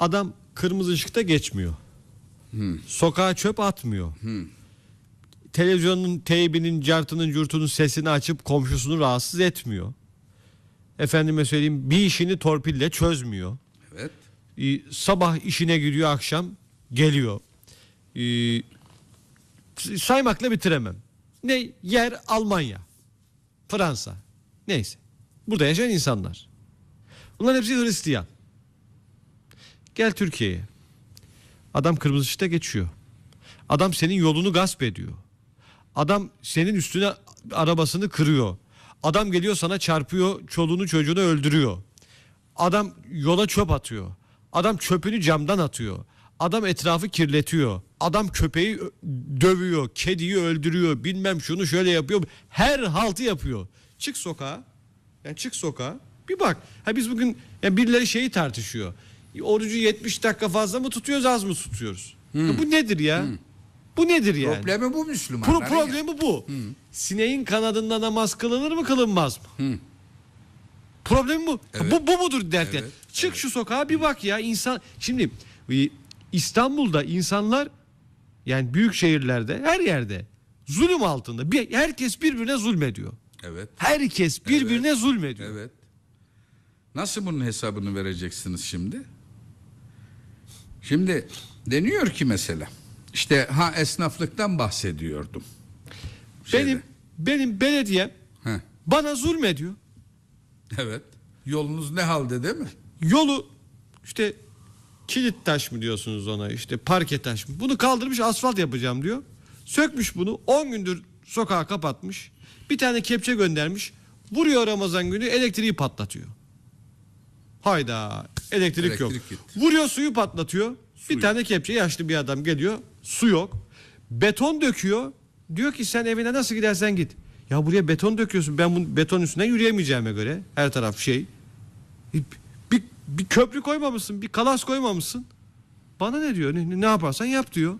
Adam kırmızı ışıkta geçmiyor. Sokağa çöp atmıyor. Televizyonun teybinin, cartının, curtunun sesini açıp komşusunu rahatsız etmiyor. Efendime söyleyeyim bir işini torpille çözmüyor. Evet. Ee, sabah işine gidiyor akşam geliyor. Ee, saymakla bitiremem. Ne yer Almanya, Fransa, neyse. Burada yaşayan insanlar. Bunların hepsi Hristiyan. Gel Türkiye'ye. Adam kırmızı ışıkta geçiyor. Adam senin yolunu gasp ediyor. Adam senin üstüne arabasını kırıyor. Adam geliyor sana çarpıyor, çoluğunu çocuğunu öldürüyor. Adam yola çöp atıyor. Adam çöpünü camdan atıyor. Adam etrafı kirletiyor. Adam köpeği dövüyor, kediyi öldürüyor, bilmem şunu şöyle yapıyor. Her haltı yapıyor. Çık sokağa. Yani çık sokağa. Bir bak. Ha biz bugün ya birileri şeyi tartışıyor. Orucu 70 dakika fazla mı tutuyoruz, az mı tutuyoruz? Ya bu nedir ya? Bu nedir yani? Problemi bu Pro- Müslümanların. ya. problemi bu. Sineğin kanadında namaz kılınır mı kılınmaz mı? Problem bu. Evet. Bu bu mudur dert yani. Evet, Çık şu sokağa bir bak ya insan şimdi e, İstanbul'da insanlar yani büyük şehirlerde her yerde zulüm altında. Bir, herkes birbirine zulmediyor. Evet. Herkes birbirine zulmediyor. Evet. Nasıl bunun hesabını vereceksiniz şimdi? Şimdi deniyor ki mesela işte ha esnaflıktan bahsediyordum. Şeyde. Benim benim belediye Heh, bana zulmediyor. evet. Yolunuz ne halde değil mi? Yolu işte kilit taş mı diyorsunuz ona işte parke taş mı? Bunu kaldırmış asfalt yapacağım diyor. Sökmüş bunu 10 gündür sokağa kapatmış. Bir tane kepçe göndermiş. Vuruyor Ramazan günü elektriği patlatıyor. Hayda elektrik, Elektrik yok. gitti. Vuruyor suyu patlatıyor. bir yok. tane kepçe yaşlı bir adam geliyor. Su yok. Beton döküyor. Diyor ki sen evine nasıl gidersen git. Ya buraya beton döküyorsun. Ben bu beton üstüne yürüyemeyeceğime göre her taraf şey. Bir, bir, bir köprü koymamışsın, bir kalas koymamışsın. Bana ne diyor? Ne, ne yaparsan yap diyor.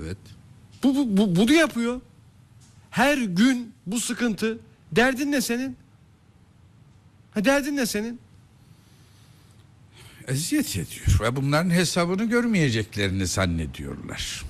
Evet. Bu, bu, bu bunu yapıyor. Her gün bu sıkıntı. Derdin ne senin? Ha derdin ne senin? Eziyet ediyor ve bunların hesabını görmeyeceklerini zannediyorlar.